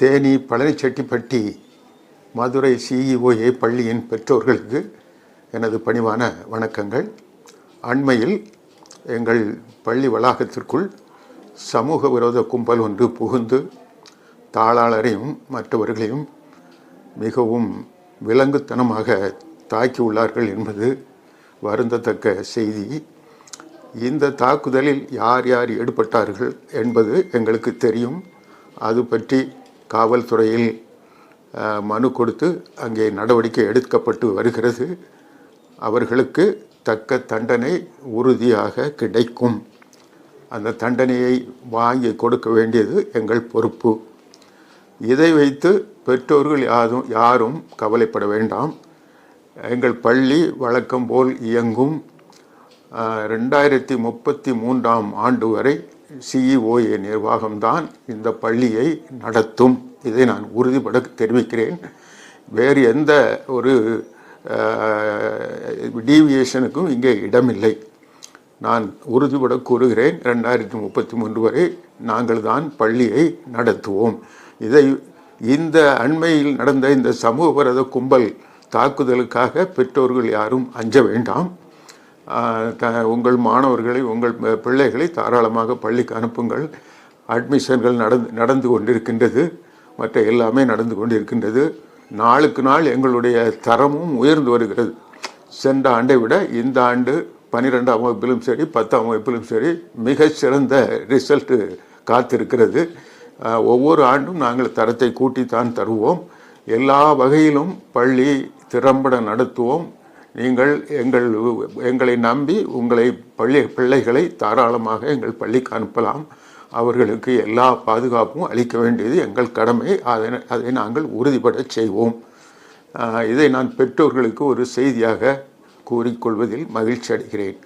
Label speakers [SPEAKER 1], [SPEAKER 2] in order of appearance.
[SPEAKER 1] Theni Palanichettipatti Madurai CEOA பள்ளியின் பெற்றோர்களுக்கு எனது பணிவான வணக்கங்கள். அண்மையில் எங்கள் பள்ளி வளாகத்திற்குள் சமூக விரோத கும்பல் ஒன்று புகுந்து தாளாளரையும் மற்றவர்களையும் மிகவும் விலங்குத்தனமாக தாக்கியுள்ளார்கள் என்பது வருந்தத்தக்க செய்தி. இந்த தாக்குதலில் யார் யார் ஈடுபட்டார்கள் என்பது எங்களுக்கு தெரியும். அது பற்றி காவல்துறையில் மனு கொடுத்து அங்கே நடவடிக்கை எடுக்கப்பட்டு வருகிறது. அவர்களுக்கு தக்க தண்டனை உறுதியாக கிடைக்கும். அந்த தண்டனையை வாங்கி கொடுக்க வேண்டியது எங்கள் பொறுப்பு. இதை வைத்து பெற்றோர்கள் யாரும் யாரும் கவலைப்பட வேண்டாம். எங்கள் பள்ளி வழக்கம் போல் இயங்கும். ரெண்டாயிரத்தி முப்பத்தி மூன்றாம் ஆண்டு வரை சிஇஓஏ நிர்வாகம்தான் இந்த பள்ளியை நடத்தும். இதை நான் உறுதிபட தெரிவிக்கிறேன். வேறு எந்த ஒரு டீவியேஷனுக்கும் இங்கே இடமில்லை. நான் உறுதிபட கூறுகிறேன். ரெண்டாயிரத்தி முப்பத்தி மூன்று வரை நாங்கள் தான் பள்ளியை நடத்துவோம். இதை இந்த அண்மையில் நடந்த இந்த சமூக கும்பல் தாக்குதலுக்காக பெற்றோர்கள் யாரும் அஞ்ச வேண்டாம். த- உங்கள் மாணவர்களை உங்கள் பிள்ளைகளை தாராளமாக பள்ளிக்கு அனுப்புங்கள். அட்மிஷன்கள் நடந்து நடந்து கொண்டிருக்கின்றது. மற்ற எல்லாமே நடந்து கொண்டிருக்கின்றது. நாளுக்கு நாள் எங்களுடைய தரமும் உயர்ந்து வருகிறது. சென்ற ஆண்டை விட இந்த ஆண்டு பன்னிரெண்டாம் வகுப்பிலும் சரி பத்தாம் வகுப்பிலும் சரி மிகச்சிறந்த ரிசல்ட்டு காத்திருக்கிறது. ஒவ்வொரு ஆண்டும் நாங்கள் தரத்தை கூட்டித்தான் தருவோம். எல்லா வகையிலும் பள்ளி திறம்பட நடத்துவோம். நீங்கள் எங்கள் எங்களை நம்பி உங்களை பள்ளி பிள்ளைகளை தாராளமாக எங்கள் பள்ளிக்கு அனுப்பலாம். அவர்களுக்கு எல்லா பாதுகாப்பும் அளிக்க வேண்டியது எங்கள் கடமை. அதை அதை நாங்கள் உறுதிபட செய்வோம். இதை நான் பெற்றோர்களுக்கு ஒரு செய்தியாக கூறிக்கொள்வதில் மகிழ்ச்சி அடைகிறேன்.